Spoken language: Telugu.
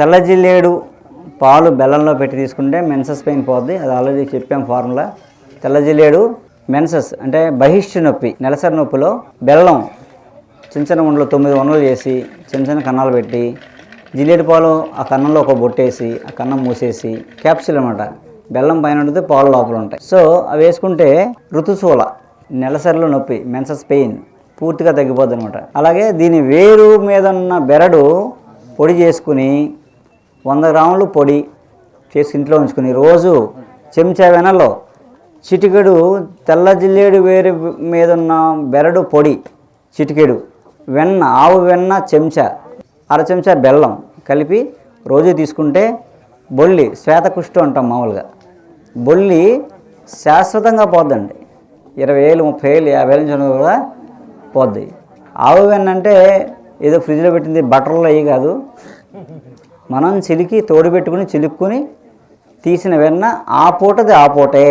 తెల్లజిల్లేడు పాలు బెల్లంలో పెట్టి తీసుకుంటే మెన్సస్ పెయిన్ పోద్ది. అది ఆల్రెడీ చెప్పాం ఫార్ములా. తెల్లజిల్లేడు మెన్సెస్ మెన్సస్ అంటే బహిష్టి నొప్పి నెలసరి నొప్పిలో బెల్లం చిన్న చిన్న ఉండలు తొమ్మిది ఉండలు చేసి చిన్న చిన్న కన్నాలు పెట్టి జిల్లేడు పాలు ఆ కన్నంలో ఒక బొట్టేసి ఆ కన్నం మూసేసి క్యాప్సిల్ అనమాట బెల్లం పైన ఉంటుంది పాలు లోపల ఉంటాయి. సో అవి వేసుకుంటే ఋతుశూల నెలసరిలో నొప్పి మెన్సస్ పెయిన్ పూర్తిగా తగ్గిపోద్ది అనమాట అలాగే దీని వేరు మీద ఉన్న బెరడు పొడి చేసుకుని వంద గ్రాములు పొడి చేసి ఇంట్లో ఉంచుకుని రోజు చెంచా వెనలో చిటికెడు తెల్ల జిల్లేడు వేరు మీద ఉన్న బెరడు పొడి చిటికెడు వెన్న ఆవు వెన్న చెంచా అర చెంచా బెల్లం కలిపి రోజు తీసుకుంటే బొల్లి శ్వేతకుష్టు అంటాం మామూలుగా. బొల్లి శాశ్వతంగా పోద్దండి. ఇరవై ఏళ్ళు ముప్పై వేలు యాభై ఏళ్ళ నుంచి కూడా పోద్ది. ఆవు వెన్న అంటే ఏదో ఫ్రిడ్జ్లో పెట్టింది బటర్లో అయ్యి కాదు. మనం చిలికి తోడు పెట్టుకుని చిలుక్కుని తీసిన వెన్న ఆ పూటది ఆ పూటే.